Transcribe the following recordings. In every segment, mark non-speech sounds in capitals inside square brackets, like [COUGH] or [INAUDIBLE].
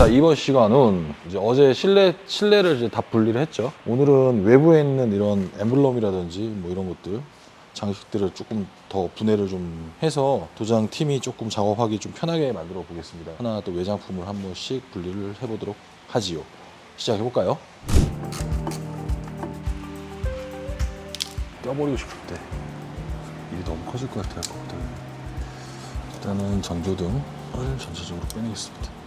자 이번 시간은 이제 어제 실내 실내를 이제 다 분리를 했죠. 오늘은 외부에 있는 이런 엠블럼이라든지 뭐 이런 것들 장식들을 조금 더 분해를 좀 해서 도장 팀이 조금 작업하기 좀 편하게 만들어 보겠습니다. 하나 또 외장품을 한 번씩 분리를 해보도록 하지요. 시작해 볼까요? 껴버리고 싶을 때 일이 너무 커질 것 같아요. 일단은 전조등을 전체적으로 빼내겠습니다.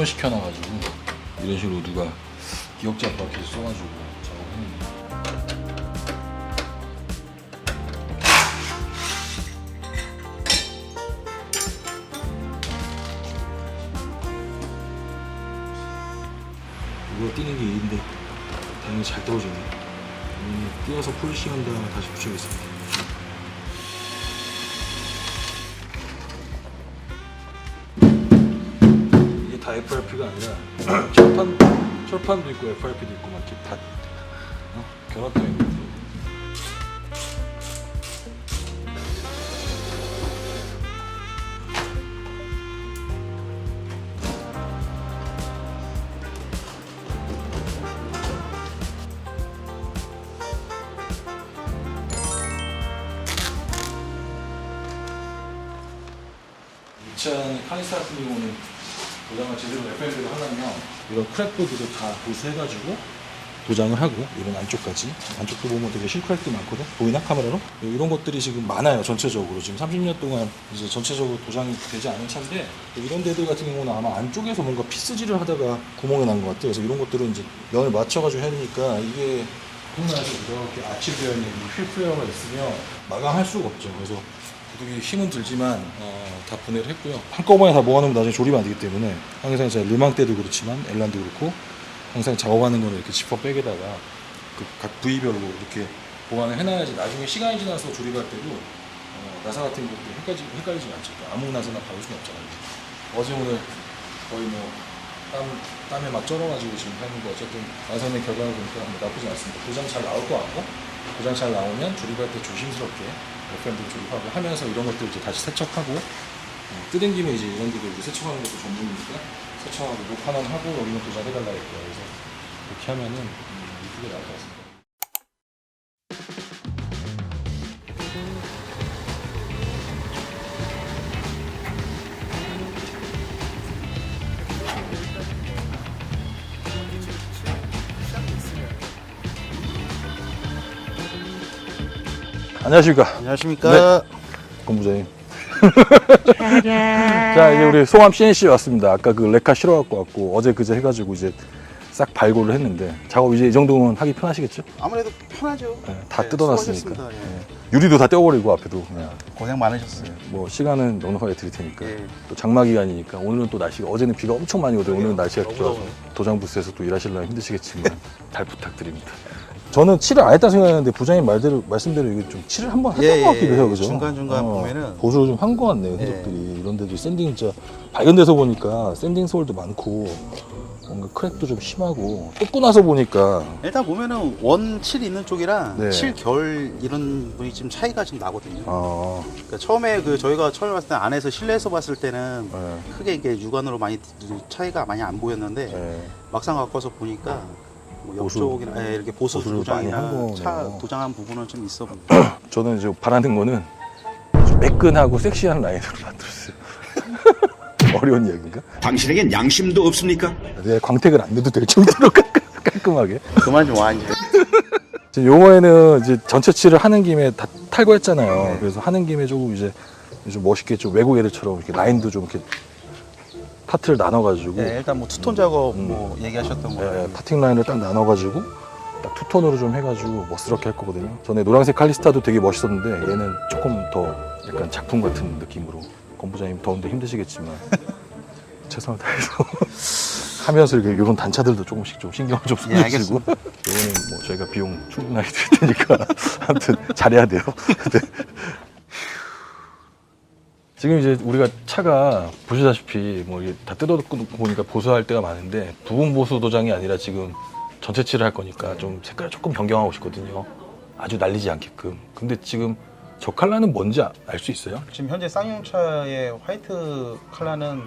여기를 파손시켜 놔가지고 이런 식으로 누가 기억자 계속 써가지고 작업했는데. 이거 뛰는 게 일인데 당연히 잘 떨어지네. 음, 뛰어서 폴리싱한 다음에 다시 붙여야겠습니다 FRP가 아니라 [CLEARS THROAT] 철판 철판도 있고 FRP도 있고 막 이렇게 다 어? 결합되어 있는 거 이차는 카니스 같은 경우는 도장을 제대로 FM대로 하려면 이런 크랙보드도 다 보수해가지고 도장을 하고 이런 안쪽까지. 안쪽도 보면 되게 실크랙도 많거든? 보이나 카메라로? 이런 것들이 지금 많아요 전체적으로. 지금 30년 동안 이제 전체적으로 도장이 되지 않은 차인데 이런 데들 같은 경우는 아마 안쪽에서 뭔가 피스질을 하다가 구멍이 난 것 같아요. 그래서 이런 것들은 이제 면을 맞춰가지고 해야 되니까 이게 홈라에서 이렇게 아치되어 있는 이 휠프웨어가 있으면 마감할 수가 없죠. 그래서 되게 힘은 들지만 어, 다 분해를 했고요. 한꺼번에 다 모아놓으면 나중에 조립이 안 되기 때문에 항상 제가 르망 때도 그렇지만 엘란도 그렇고 항상 작업하는 거는 이렇게 지퍼 백에다가 그 각 부위별로 이렇게 보관을 해놔야지 나중에 시간이 지나서 조립할 때도 어, 나사 같은 것도 헷갈리지, 헷갈리지 않죠. 아무 나사나 박을 수는 없잖아요. 어제 오늘 거의 뭐 땀, 땀에 막 쩔어가지고 지금 하는 거 어쨌든 나사의 결과를 보니까 뭐 나쁘지 않습니다. 도장 잘 나올 것 같고 도장 잘 나오면 조립할 때 조심스럽게 FM도 조립하고 하면서 이런 것들 이제 다시 세척하고 어, 뜯은 김에 이제 이런 데도 이제 세척하는 것도 전문이니까 세척하고 녹화는 하고 여기는 도장 해달라 했고요. 그래서 이렇게 하면은 음, 이쁘게 나올 것 같습니다. 안녕하십니까 안녕하십니까. 본부장님. 자 이제 우리 송암 CNC 왔습니다. 아까 그 레카 실어 갖고 왔고 어제 그제 해가지고 이제 싹 발골을 했는데 작업 이제 이 정도면 하기 편하시겠죠? 아무래도 편하죠. 네, 다 네, 뜯어놨으니까. 예. 네. 유리도 다 떼어버리고 앞에도 그냥 고생 많으셨어요. 뭐 시간은 넉넉하게 드릴 테니까 예. 또 장마 기간이니까 오늘은 또 날씨가 어제는 비가 엄청 많이 오더니 오늘은 날씨가 좋아서. 도장 부스에서 또 일하시려면 힘드시겠지만 잘 부탁드립니다. 저는 칠을 안 했다 생각했는데 부장님 말대로 말씀대로 이게 좀 칠을 한번 했던 예, 것 같기도 예, 해요, 예. 그죠? 중간 중간 보면은 보수를 좀 한 것 같네요, 예. 흔적들이. 이런 데도 샌딩 진짜 발견돼서 보니까 샌딩 소울도 많고 뭔가 크랙도 좀 심하고 뜯고 나서 보니까 일단 보면은 원칠 있는 쪽이랑 네. 칠 결 이런 분이 지금 차이가 지금 나거든요. 아, 그러니까 처음에 그 저희가 처음에 봤을 때 안에서 실내에서 봤을 때는 예, 크게 이게 육안으로 많이 차이가 많이 안 보였는데 예. 막상 갖고 와서 보니까 뭐 보수. 옆쪽이나 예, 이렇게 보수 보수를 많이 한 도장이나 거네요. 차 도장한 부분은 좀 있어 보입니다. [COUGHS] 저는 이제 바라는 거는 좀 매끈하고 섹시한 라인으로 [LAUGHS] 만들었어요. [LAUGHS] 어려운 이야기인가? 당신에겐 양심도 없습니까? 내 광택을 안 내도 될 정도로 [LAUGHS] 깔끔- 깔끔하게. 그만 좀 와 이제. 지금 요거에는 이제 전체 칠을 하는 김에 다 탈거했잖아요. 그래서 하는 김에 조금 이제 좀 멋있게 좀 외국 애들처럼 이렇게 라인도 좀 이렇게 파트를 나눠가지고 예, 일단 뭐 투톤 작업 음. 뭐 얘기하셨던 거. 예, 파팅 라인을 딱 나눠가지고 딱 투톤으로 좀 해가지고 멋스럽게 할 거거든요. 전에 노란색 칼리스타도 되게 멋있었는데 얘는 조금 더 약간 작품 같은 느낌으로 건부장님 더운데 힘드시겠지만 [LAUGHS] 최선을 다해서 [LAUGHS] 하면서 이렇게 이런 단차들도 조금씩 좀 신경을 좀 예, 써주시고 이거는 뭐 저희가 비용 충분하게 드릴 테니까 [LAUGHS] 아무튼 잘해야 돼요. 네. 지금 이제 우리가 차가 보시다시피 뭐 이게 다 뜯어놓고 보니까 보수할 때가 많은데 부분 보수 도장이 아니라 지금 전체 칠을 할 거니까 좀 색깔을 조금 변경하고 싶거든요. 아주 날리지 않게끔. 근데 지금 저 컬러는 뭔지 알 수 있어요? 지금 현재 쌍용차의 화이트 컬러는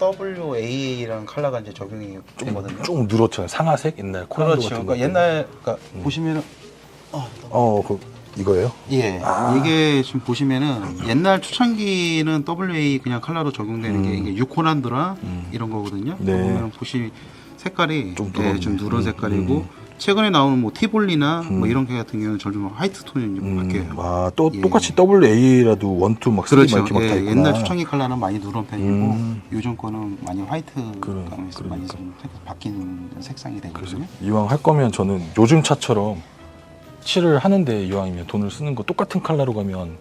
WAA라는 컬러가 이제 적용이 되거든요. 좀 누렇잖아요. 상아색 옛날 코란도 그렇죠. 같은 그러니까 거. 옛날 그러니까 보시면은 어, 그 이거예요? 예 아. 이게 지금 보시면은 옛날 초창기는 WA 그냥 컬러로 적용되는 게 이게 유코란드라 이런 거거든요. 네. 보면 보시 색깔이 좀 누런- 예, 좀 누런 음, 색깔이고 음. 최근에 나오는 뭐 티볼리나 뭐 이런 게 같은 경우는 점점 화이트 톤이 음, 바뀌어요. 아, 또 예. 똑같이 WA라도 원투 막 쓰리 막 그렇죠. 이렇게 막 다 예, 있구나. 옛날 초창기 컬러는 많이 누런 편이고 음. 요즘 거는 많이 화이트 그래, 감에서 많이 그러니까. 좀 색- 바뀐 색상이 되거든요. 이왕 할 거면 저는 요즘 차처럼 칠을 하는데 이왕이면 돈을 쓰는 거 똑같은 컬러로 가면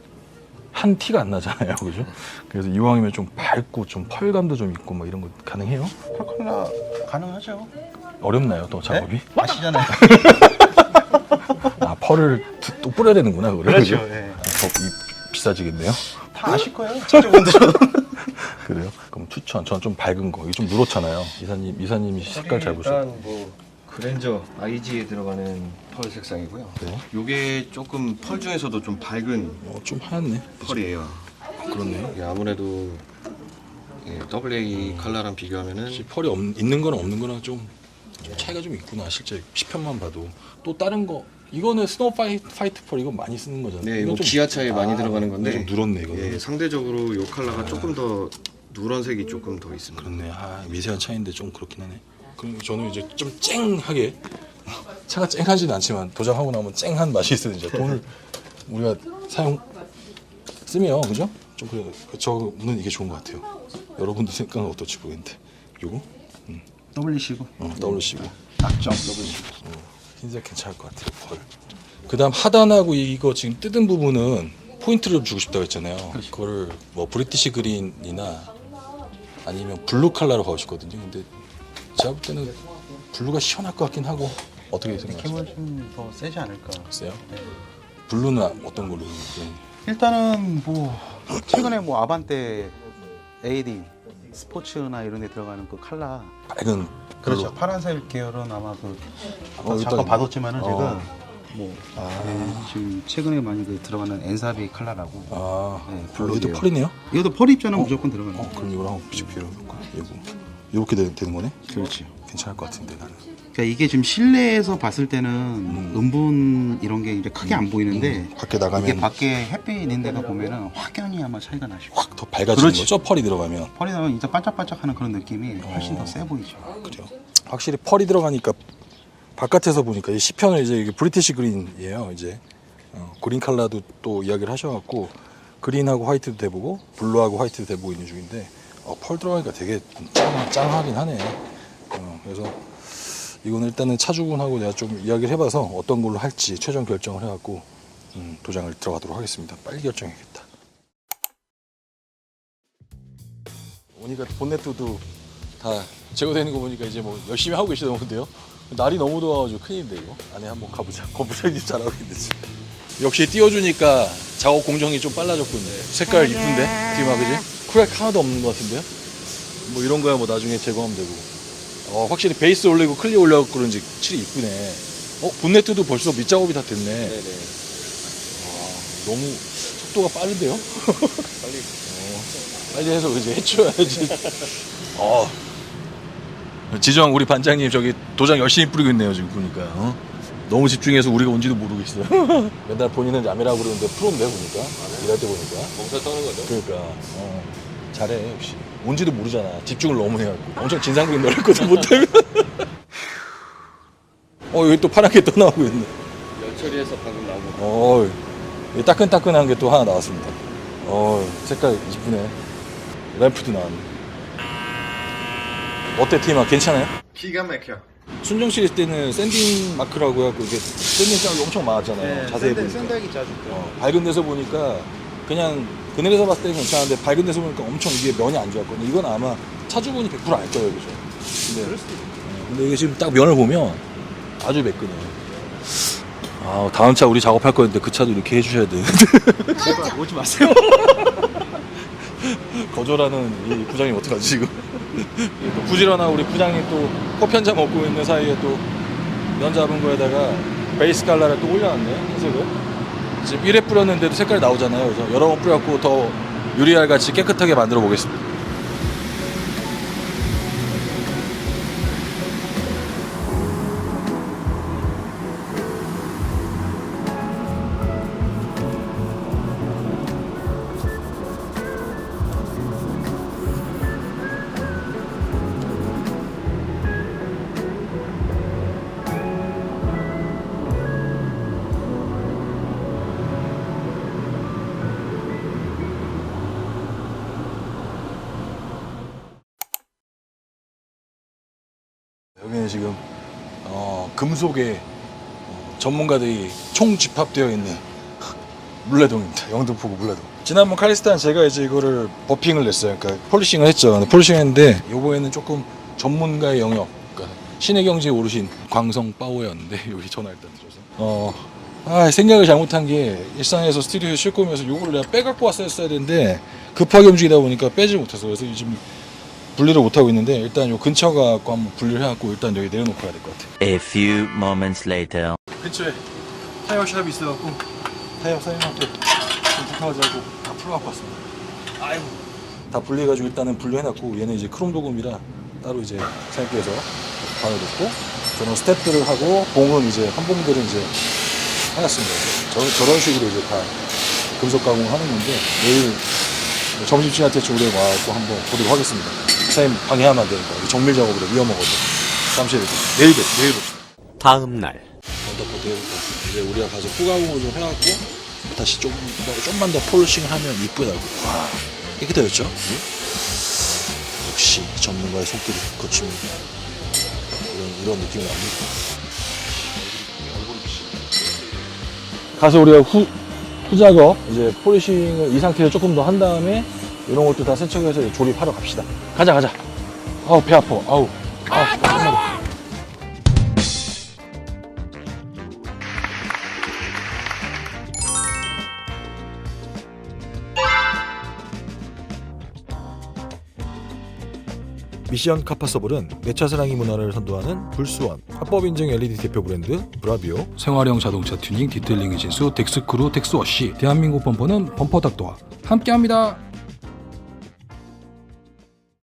한 티가 안 나잖아요, [LAUGHS] 그죠? 그래서 이왕이면 좀 밝고 좀 펄감도 좀 있고 뭐 이런 거 가능해요? 펄 컬러 가능하죠. 어렵나요, 또 작업이? 네? 아시잖아요. 아 펄을 두- 또 뿌려야 되는구나, 그래. 그렇죠. 그죠? 예. 아, 더 이- 비싸지겠네요. 다 아실 거예요. 차주분들은. [LAUGHS] 그래요? 그럼 추천. 전좀 밝은 거. 이게 좀 누렇잖아요. 이사님, 이사님이 색깔 잘 보셔. 일단 뭐 그랜저 IG에 들어가는 펄 색상이고요. 네. 요게 조금 펄 중에서도 좀 밝은 어, 좀 하얗네. 펄이에요. 그렇네요. 이게 아무래도 예, WA 컬러랑 비교하면은 혹시 펄이 없, 있는 거랑 없는 거랑 좀, 좀 차이가 좀 있구나. 실제 시편만 봐도. 또 다른 거. 이거는 스노우 파이트, 파이트 펄 이거 많이 쓰는 거잖아요. 네, 이건 이거 기아차에 많이 아, 들어가는 건데 좀 누렇네 이거. 예, 상대적으로 요 컬러가 조금 더 누런색이 조금 더 있습니다. 그렇네. 아, 미세한 차이인데 좀 그렇긴 하네. 그럼 저는 이제 좀 쨍하게 차가 쨍하지는 않지만 도장하고 나면 쨍한 맛이 있어요. 이제 돈을 우리가 사용 쓰면 그죠? 좀 그래. 저는 이게 좋은 것 같아요. 여러분들 생각은 어떨지 모르겠는데 요거 WC고 어, 떠올리시고 낙점 WC. 흰색 괜찮을 것 같아요. 펄. 그다음 하단하고 이거 지금 뜯은 부분은 포인트를 주고 싶다고 했잖아요. 그거를 뭐 브리티시 그린이나 아니면 블루 컬러로 가고 싶거든요. 근데 제가 볼 때는 블루가 시원할 것 같긴 하고 어떻게 생각하세요? 느낌은 좀 더 세지 않을까. 글쎄요. 네. 블루는 어떤 걸로? 네. 일단은 뭐 최근에 뭐 아반떼 AD 스포츠나 이런 데 들어가는 그 컬러 밝은 그렇죠. 블루. 파란색 계열은 아마 그 어, 잠깐 일단- 봐뒀지만은 제가 어. 뭐 아. 네, 지금 최근에 많이 그 들어가는 엔사비 컬러라고 아, 네, 블루. 얘도 블루예요. 펄이네요. 이것도 펄 입자는 무조건 들어가는 어. 그럼 이거랑 비슷 비교해볼까? 이거 이렇게 되, 되는 거네? 그렇지. 괜찮을 것 같은데 나는. 그러니까 이게 지금 실내에서 봤을 때는 음 분 이런 게 이제 크게 안 보이는데 음, 밖에 나가면 이게 밖에 햇빛 있는 데가 보면은 확연히 아마 차이가 나시고 확 더 밝아지는 그렇지. 거죠? 펄이 들어가면. 펄이 나면 진짜 반짝반짝하는 그런 느낌이 훨씬 더 세 보이죠. 그래요. 확실히 펄이 들어가니까 바깥에서 보니까 이 시편은 이제 이게 브리티시 그린이에요. 이제 어, 그린 컬러도 또 이야기를 하셔갖고 그린하고 화이트도 돼보고 블루하고 화이트도 돼보고 있는 중인데 어, 펄 들어가니까 되게 짱, 짱하긴 하네. 어, 그래서 이거는 일단은 차주분하고 내가 좀 이야기를 해봐서 어떤 걸로 할지 최종 결정을 해갖고 음, 도장을 들어가도록 하겠습니다. 빨리 결정해야겠다. 오니까 본네트도 다 제거되는 거 보니까 이제 뭐 열심히 하고 계시던 건데요. 날이 너무 더워가지고 큰일인데 이거. 안에 한번 가보자. [LAUGHS] 거부장님 잘하고 있는지. 역시 띄워주니까 작업 공정이 좀 빨라졌군요. 색깔 이쁜데? 뒤마 그지? 크랙 하나도 없는 것 같은데요? 뭐 이런 거야 뭐 나중에 제거하면 되고. 어, 확실히 베이스 올리고 클리어 올려갖고 그런지 칠이 이쁘네. 어, 본네트도 벌써 밑작업이 다 됐네. 네네. 너무 속도가 빠른데요? [LAUGHS] 빨리 어, 빨리 해서 이제 해줘야지. 어. 지정 우리 반장님 저기 도장 열심히 뿌리고 있네요 지금 보니까. 어? 너무 집중해서 우리가 온지도 모르겠어요. [LAUGHS] 맨날 본인은 야매라고 그러는데 프로인데 보니까 일할 때 보니까. 몸살 떠는 거죠. 그러니까 어, 잘해 역시. 온지도 모르잖아. 집중을 너무 해갖고. 엄청 진상부인 노렸거든 못하면. [LAUGHS] 어 여기 또 파랗게 또 나오고 있네. 열 처리해서 방금 나온 거. 어, 이 따끈따끈한 게 또 하나 나왔습니다. 어, 색깔 이쁘네. 램프도 나왔네. 어때, 팀아? 괜찮아요? 기가 막혀. 순정 시리즈 때는 샌딩 마크라고 해갖고 이게 샌딩 짝이 엄청 많았잖아요. 자세히 보니까. 샌드하기 자주. 어, 밝은 데서 보니까 그냥 그 그늘에서 봤을 때 괜찮은데 밝은 데서 보니까 엄청 이게 면이 안 좋았거든요. 이건 아마 차주분이 100%알 거예요, 그죠? 근데, 어, 근데 이게 지금 딱 면을 보면 아주 매끈해요. 아, 다음 차 우리 작업할 거였는데 그 차도 이렇게 해주셔야 되는데. 제발 오지 마세요. [LAUGHS] 거절하는 이 부장님 어떡하지 지금? 또 부지런한 우리 부장님 또잔 먹고 있는 사이에 또 면 잡은 거에다가 베이스 칼라를 또 올려놨네 흰색을. 지금 1회 뿌렸는데도 색깔이 나오잖아요. 그래서 여러 번 뿌렸고 더 유리알 같이 깨끗하게 만들어 보겠습니다 여기는 지금 어, 금속의 어, 전문가들이 총 집합되어 있는 물레동입니다. 영등포구 물레동. 지난번 칼리스탄 제가 이제 이거를 버핑을 냈어요. 그러니까 폴리싱을 했죠. 폴리싱했는데 이번에는 조금 전문가의 영역, 그러니까 신의 경지에 오르신 광성 파워였는데 [LAUGHS] 여기 전화 일단 드려서 어. 아, 생각을 잘못한 게 일상에서 스튜디오에 싣고 오면서 요거를 내가 빼갖고 왔어야 되는데 급하게 움직이다 보니까 빼지 못해서 그래서 지금 분리를 못 하고 있는데 일단 요 근처 가고 한번 분리를 해갖고 일단 여기 내려놓고 가야 될 것 같아. A few moments later. 근처에 타이어 샵이 있어갖고 타이어 사장님한테 좀 부탁하자고 다 풀어갖고 왔습니다. 아이고. 다 분리해가지고 일단은 분리해놨고 얘는 이제 크롬 도금이라 따로 이제 사장님께서 받아줬고 저는 스텝들을 하고 봉은 이제 한봉들은 이제 해놨습니다. 저, 저런 식으로 이제 다 금속 가공을 하는 건데 내일 점심시간때 쪽으로 와갖고 한번 보도록 하겠습니다. 사장님 방해하면 안 되니까 정밀 작업으로 위험하거든요. 잠시 내일 뵙 내일 뵙시다. 다음 날. 언더코 대부분 이제 우리가 가서 후가공을 좀 해갖고 다시 좀 더, 좀만 더 폴리싱을 하면 이쁘다고 와 깨끗해졌죠? 응? 역시 전문가의 손길이 거칩니다 이런, 이런 느낌이 납니다 가서 우리가 후, 후작업 이제 폴리싱을 이 상태에서 조금 더 한 다음에 이런 것도 다 세척해서 조립하러 갑시다. 가자 가자. 아우 배 아파. 아우. 아우 끝나고. 미션 카파서블은 내차 사랑이 문화를 선도하는 불수원 합법 인증 LED 대표 브랜드 브라비오. 생활형 자동차 튜닝 디테일링의 진수 덱스크루 덱스워시 대한민국 범퍼는 범퍼닥터와 함께합니다.